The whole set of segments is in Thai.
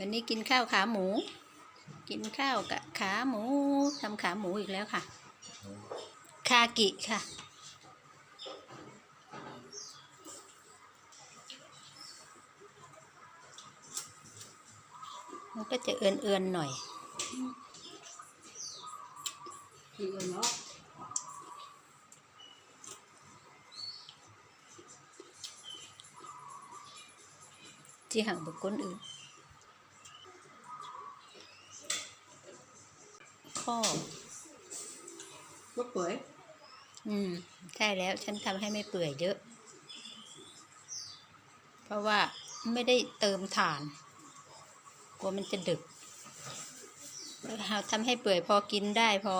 วันนี้กินข้าวขาหมู กินข้าวกับขาหมูทำขาหมูอีกแล้วค่ะ คากิค่ะ มันก็จะเอือนๆหน่อยคือเนาะที่ห่างบุคคลอื่น ข้อก็เปื่อยอืม ใช่แล้วฉันทำให้ไม่เปื่อยเยอะ เพราะว่าไม่ได้เติมถ่านกลัวมันจะดึกเราทำให้เปื่อยพอกินได้พอ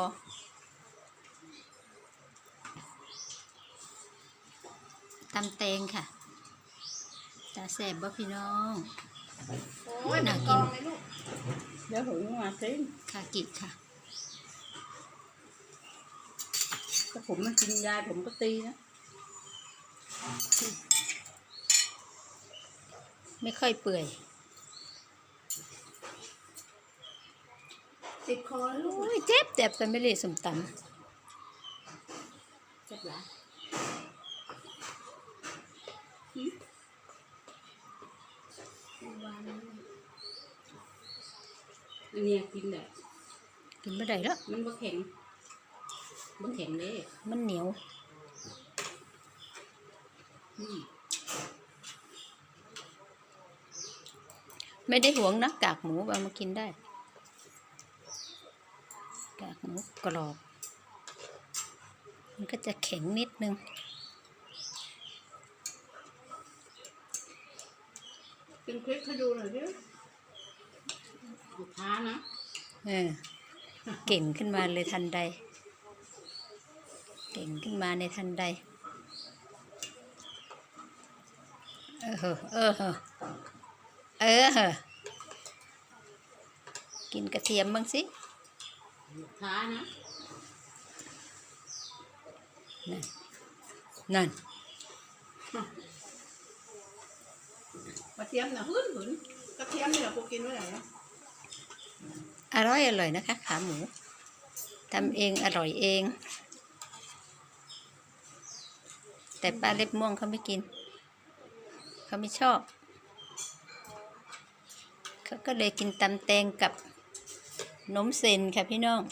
ตำแตงค่ะ ตาแสบบ่พี่น้องโอ้ยน่ากกินองไหมลูก เดี๋ยวหึงมาสิคากิค่ะ ถ้า ผมมันกินยาผมก็ตีนะ ไม่ค่อยเปื่อย ติดคอลูกโอ้ยเจ็บเจ็บแต่ไม่เลยสมตเจ็บหลายอันเนี้ยกินแหละำกินไม่ได้แล้วมันบ่แข็ง บ่แข็งเลยมันเหนียวอืมไม่ได้หวงนะกากหมูเอามากินได้ กากหมูกรอบ มันก็จะแข็งนิดนึงเป็นคลิปให้ดูหน่อยดิอยู่ท้านะ เออ เก่งขึ้นมาเลยทันใด เก่งขึ้นมาในทันใด เออเหอะเออเหอะเออเหอะกินกระเทียมบ้างสิอยู่ท้านะนั่นนั่นกระเทียมน่ะหื้นหืนกระเทียมนี่แหละกูกินไว้ไหนอะอร่อยอร่อยนะคะ ขาหมูทำเองอร่อยเอง แต่ปลาเล็บม่วงเขาไม่กิน เขาไม่ชอบ เขาก็เลยกินตำแตงกับนมเซนค่ะพี่น้อง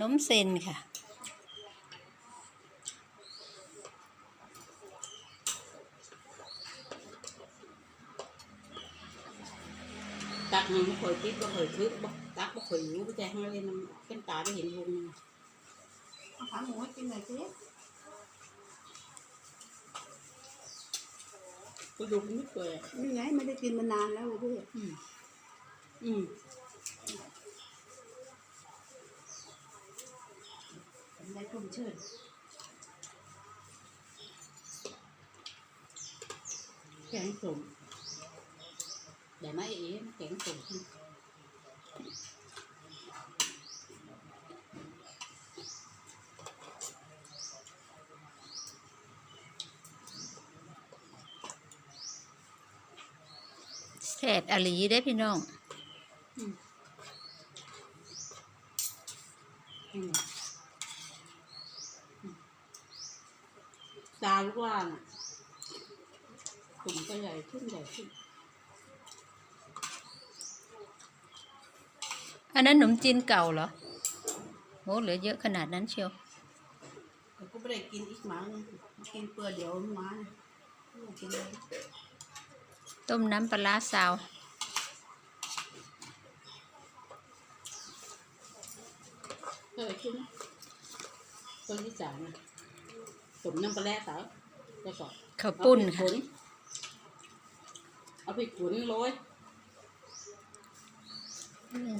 นมเซนค่ะ ตักหนึ่งไม่เคยคิดว่าเคยทึกบ่ตักบ่เคยรู้บ่ใจข้างเลยมันเป็นตาได้เห็นวงเอาขาหมูให้กินหน่อยสิ ก็ดูไม่เคยอะนี่ไงไม่ได้กินมานานแล้วพี่อืมอืมได้ชุ่มชื่นแกงส้มแต่ไม่เอ๋แกงส้มขึ้น แส บอลีได้พี่น้องตาลูกว่าน่ะผมก็ใหญ่ขึ้นใหญ่ขึ้น อันนั้นขนมจีนเก่าเหรอโหเหลือเยอะขนาดนั้นเชียวก็ไม่ได้กินอีกมาหนึ่งกินเปลือเดี๋ยวมาเนี่ยไม่กินเลย ต้มน้ำปลาร้าซาวเคยขึ้นต้นที่สามนะสมน้ำปลาแร่สาวก็สอบข้าวปุ้นค่ะ เอาไปขุนโรย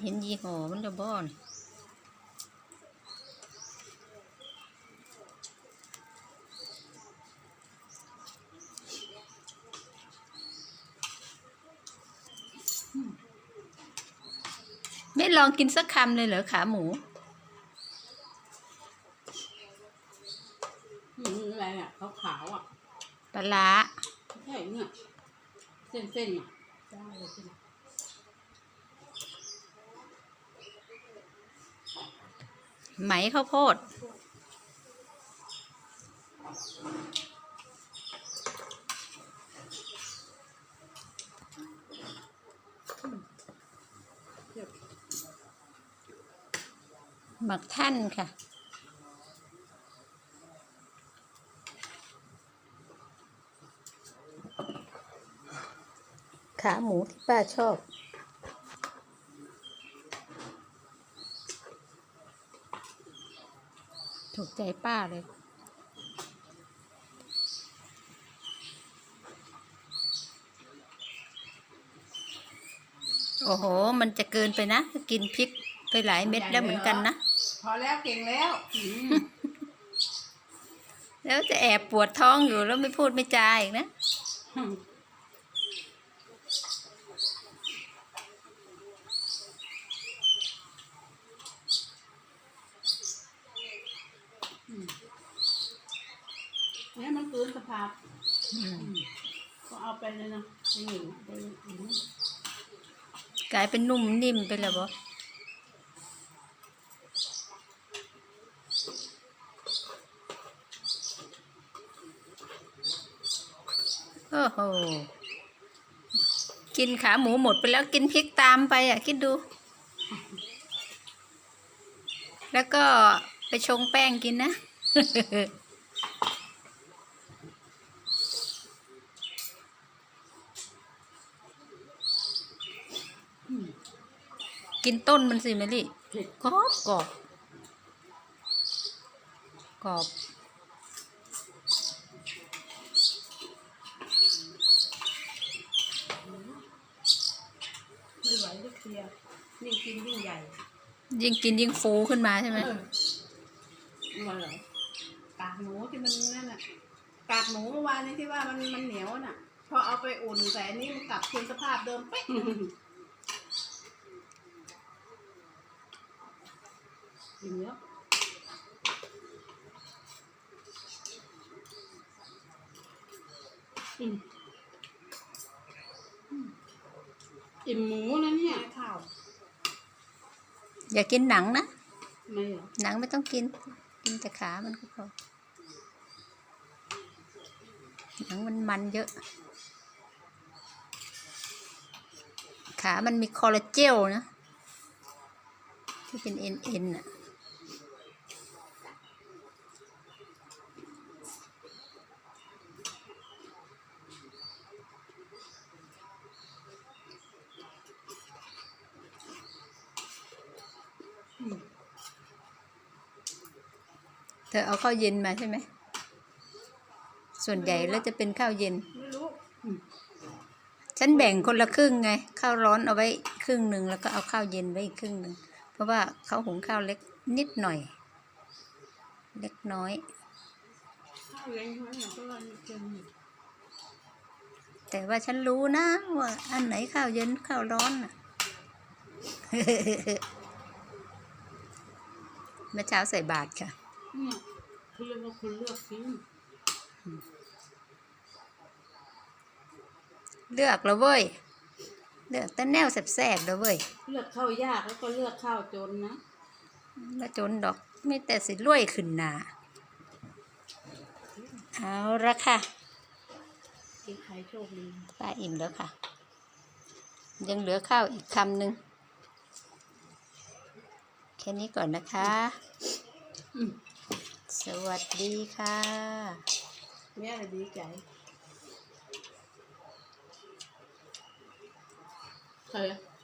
เห็นยี่ห้อมันจะบ้อน ไม่ลองกินสักคำเลยเหรอขาหมูอืมอะไรอะขาวขาวๆอะปลาร้าใช่เนี่ยเส้นเส้นๆอะได้เลยสิไหมข้าวโพด หมักท่านค่ะ ขาหมูที่ป้าชอบ ถูกใจป้าเลยโอ้โห มันจะเกินไปนะ กินพริกไปหลายเม็ดแล้วเหมือนกันนะ พอแล้วเก่งแล้วอืมแล้วจะแอบปวดท้องอยู่แล้วไม่พูดไม่จาอีกนะเนี่ยมันเกินสภาพอืมก็เอาไปเลยนะไปหนึ่งไปหนึ่งกลายเป็นนุ่มนิ่มไปแล้วบ อโอ้โห กินขาหมูหมดไปแล้วกินพริกตามไปอะ คิดดู แล้วก็ไปชงแป้งกินนะ กินต้นมันสิเมลี่กรอบกรอบกรอบ ไม่ ไหวจะเคลียร์ยิ่งกินยิ่งใหญ่ยิ่งกินยิ่งฟูขึ้นมาใช่ไหมเออว่าเหรอกากหมูที่มันนั่นน่ะกากหมูเมื่อวานนี้ที่ว่ามันมันเหนียวน่ะ พอเอาไปอุ่นแต่อันนี้มันกลับคืนสภาพเดิมเป๊ะกินเยอะอืมอืม อิ่มหมูนะเนี่ยแม่ข้าวอย่ากินหนังนะ ไม่เหรอหนังไม่ต้องกิน กินแต่ขามันก็พอหนังมันมันเยอะ ขามันมีคอลลาเจลนะ ที่เป็นเอ็นเอ็นอะ อเอาข้าวเย็นมาใช่ไหม ส่วนใหญ่แล้วจะเป็นข้าวเย็น ฉันแบ่งคนละครึ่งไง ข้าวร้อนเอาไว้ครึ่งหนึ่งแล้วก็เอาข้าวเย็นไว้อีกครึ่งหนึ่ง เพราะว่าเขาหุงข้าวเล็กนิดหน่อย เล็กน้อยแต่ว่าฉันรู้นะ ว่าอันไหนข้าวเย็นข้าวร้อนน่ะเมื่อเช้าใส่บาตรค่ะ เนี่ยเขาเรียกว่าคนเลือกกินเลือกแล้วเว้ย เลือกแต่แนวแสบๆแล้วเว้ย เลือกข้าวยากแล้วก็เลือกข้าวจนนะมาจนดอกไม่แต่สิรวยขึ้นหนาเอาละค่ะกินใครโชคดีป้าอิ่มแล้วค่ะ ยังเหลือข้าวอีกคำหนึ่งแค่นี้ก่อนนะคะ อืม สวัสดีค่ะ แม่เลยดีใจใครอะ